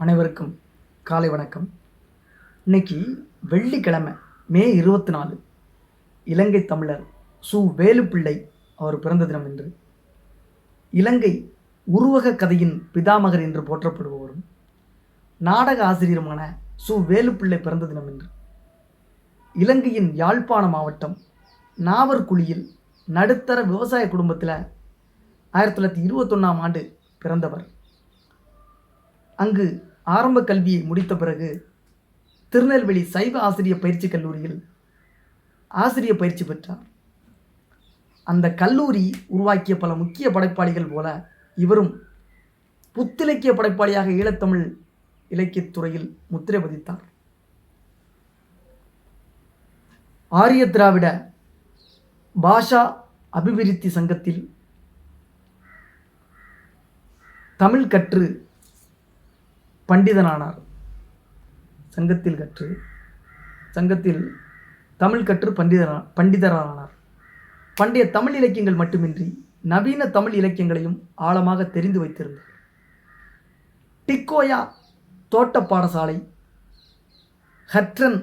அனைவருக்கும் காலை வணக்கம். இன்னைக்கு வெள்ளிக்கிழமை மே இருபத்தி நாலு இலங்கை தமிழர் சு. வேலுப்பிள்ளை அவர் பிறந்த தினம் என்று இலங்கை உருவக கதையின் பிதாமகர் என்று போற்றப்படுபவரும் நாடக ஆசிரியருமான சு. வேலுப்பிள்ளை பிறந்த தினம் என்று இலங்கையின் யாழ்ப்பாண மாவட்டம் நாவற்குழியில் நடுத்தர விவசாய குடும்பத்தில் ஆயிரத்தி தொள்ளாயிரத்தி இருபத்தொன்னாம் ஆண்டு பிறந்தவர். அங்கு ஆரம்ப கல்வியை முடித்த பிறகு திருநெல்வேலி சைவ ஆசிரிய பயிற்சி கல்லூரியில் ஆசிரிய பயிற்சி பெற்றார். அந்த கல்லூரி உருவாக்கிய பல முக்கிய படைப்பாளிகள் போல இவரும் புத்திலக்கிய படைப்பாளியாக ஈழத்தமிழ் இலக்கியத்துறையில் முத்திரை பதித்தார். ஆரிய திராவிட பாஷா அபிவிருத்தி சங்கத்தில் தமிழ் கற்று பண்டிதனானார். சங்கத்தில் கற்று சங்கத்தில் தமிழ் கற்று பண்டிதரா பண்டிதரானார். பண்டைய தமிழ் இலக்கியங்கள் மட்டுமின்றி நவீன தமிழ் இலக்கியங்களையும் ஆழமாக தெரிந்து வைத்திருந்தார். டிக்கோயா தோட்ட பாடசாலை ஹட்ரன்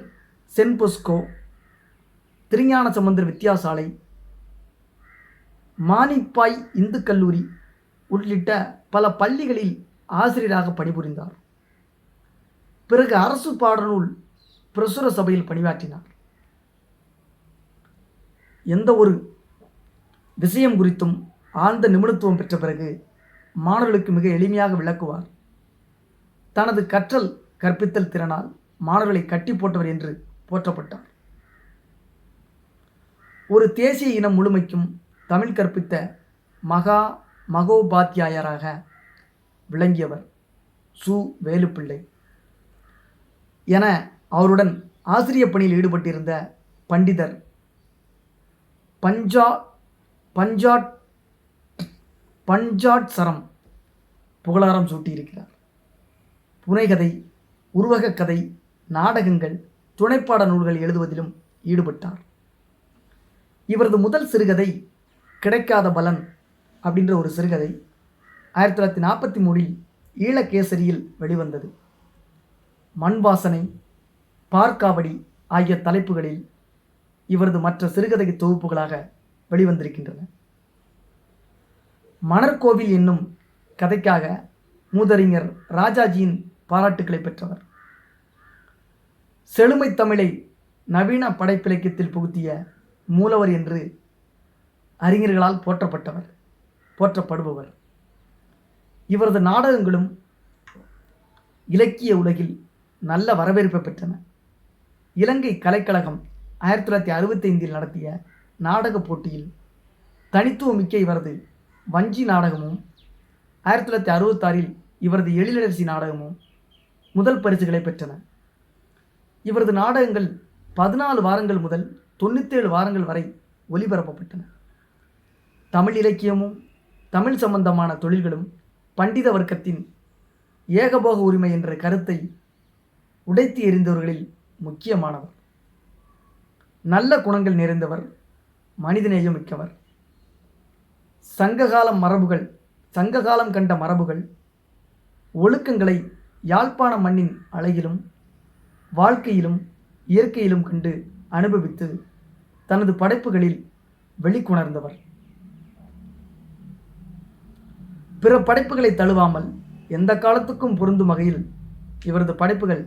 சென்பொஸ்கோ திருஞான சமுந்திர வித்தியாசாலை மானிப்பாய் இந்து கல்லூரி உள்ளிட்ட பல பள்ளிகளில் ஆசிரியராக பணிபுரிந்தார். பிறகு அரசு பாடநூல் பிரசுர சபையில் பணியாற்றினார். எந்த ஒரு விஷயம் குறித்தும் ஆழ்ந்த நிபுணத்துவம் பெற்ற பிறகு மாணவர்களுக்கு மிக எளிமையாக விளக்குவார். தனது கற்றல் கற்பித்தல் திறனால் மாணவர்களை கட்டி போட்டவர் என்று போற்றப்பட்டார். ஒரு தேசிய இனம் முழுமைக்கும் தமிழ் கற்பித்த மகா மகோபாத்தியாயராக விளங்கியவர் சு வேலுப்பிள்ளை. என அவருடன் ஆசிரிய பணியில் ஈடுபட்டிருந்த பண்டிதர் பஞ்சா பஞ்சாட் பஞ்சாட் சரம் புகழாரம் சூட்டியிருக்கிறார். புனைகதை உருவகக் கதை நாடகங்கள் துணைப்பாட நூல்கள் எழுதுவதிலும் ஈடுபட்டார். இவரது முதல் சிறுகதை கிடைக்காத பலன் அப்படின்ற ஒரு சிறுகதை ஆயிரத்தி தொள்ளாயிரத்தி நாற்பத்தி மூணில் ஈழகேசரியில் வெளிவந்தது. மண் வாசனை பார்க்காவடி ஆகிய தலைப்புகளில் இவரது மற்ற சிறுகதை தொகுப்புகளாக வெளிவந்திருக்கின்றன. மணற்கோவில் என்னும் கதைக்காக மூதறிஞர் ராஜாஜியின் பாராட்டுக்களை பெற்றவர். செழுமை தமிழை நவீன படைப்பிலக்கியத்தில் புகுத்திய மூலவர் என்று அறிஞர்களால் போற்றப்பட்டவர் போற்றப்படுபவர். இவரது நாடகங்களும் இலக்கிய உலகில் நல்ல வரவேற்பை பெற்றன. இலங்கை கலைக்கழகம் ஆயிரத்தி தொள்ளாயிரத்தி அறுபத்தைந்தில் நடத்திய நாடகப் போட்டியில் தனித்துவமிக்க இவரது வஞ்சி நாடகமும் ஆயிரத்தி தொள்ளாயிரத்தி அறுபத்தாறில் இவரது எழிலரசி நாடகமும் முதல் பரிசுகளை பெற்றன. இவரது நாடகங்கள் பதினாலு வாரங்கள் முதல் தொண்ணூற்றேழு வாரங்கள் வரை ஒலிபரப்பப்பட்டன தமிழ் இலக்கியமும் தமிழ் சம்பந்தமான தொழில்களும் பண்டித வர்க்கத்தின் ஏகபோக உரிமை என்ற கருத்தை உடைத்து எறிந்தவர்களில் முக்கியமானவர். நல்ல குணங்கள் நிறைந்தவர் மனிதநேயம் மிக்கவர். சங்ககாலம் மரபுகள் சங்ககாலம் கண்ட மரபுகள் ஒழுக்கங்களை யாழ்ப்பாண மண்ணின் அழகிலும் வாழ்க்கையிலும் இயற்கையிலும் கண்டு அனுபவித்து தனது படைப்புகளில் வெளிக்கொணர்ந்தவர். பிற படைப்புகளை தழுவாமல் எந்த காலத்துக்கும் பொருந்தும் வகையில் இவரது படைப்புகள்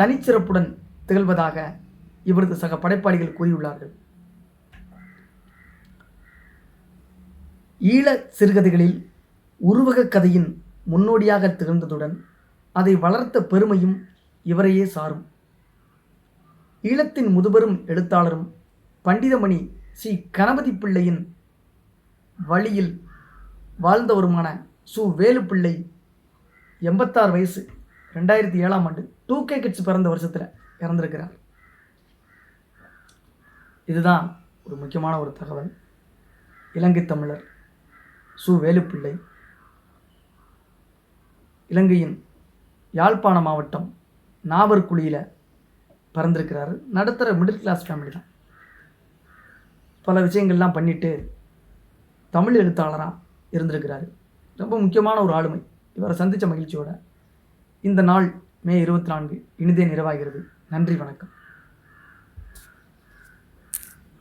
தனிச்சிறப்புடன் திகழ்வதாக இவரது சக படைப்பாளிகள் கூறியுள்ளார்கள். ஈழ சிறுகதைகளில் உருவகக் கதையின் முன்னோடியாக திகழ்ந்ததுடன் அதை வளர்த்த பெருமையும் இவரையே சாரும். ஈழத்தின் முதுபெரும் எழுத்தாளரும் பண்டிதமணி சி. கணபதி பிள்ளையின் வழியில் வாழ்ந்தவருமான சு. வேலுப்பிள்ளை எண்பத்தாறு வயசு ரெண்டாயிரத்தி ஏழாம் ஆண்டு டூ கே கிட்ஸ் பிறந்த வருஷத்தில் இறந்துருக்கிறார் இதுதான் ஒரு முக்கியமான ஒரு தகவல். இலங்கை தமிழர் சு. வேலுப்பிள்ளை இலங்கையின் யாழ்ப்பாண மாவட்டம் நாவற்குழியில் பிறந்திருக்கிறாரு. நடுத்தர மிடில் கிளாஸ் ஃபேமிலி தான். பல விஷயங்கள்லாம் பண்ணிவிட்டு தமிழ் எழுத்தாளராக இருந்திருக்கிறாரு. ரொம்ப முக்கியமான ஒரு ஆளுமை. இவரை சந்தித்த மகிழ்ச்சியோட இந்த நாள் மே இருபத்தி நான்கு இனிதே நிறைவாகிறது. நன்றி வணக்கம்.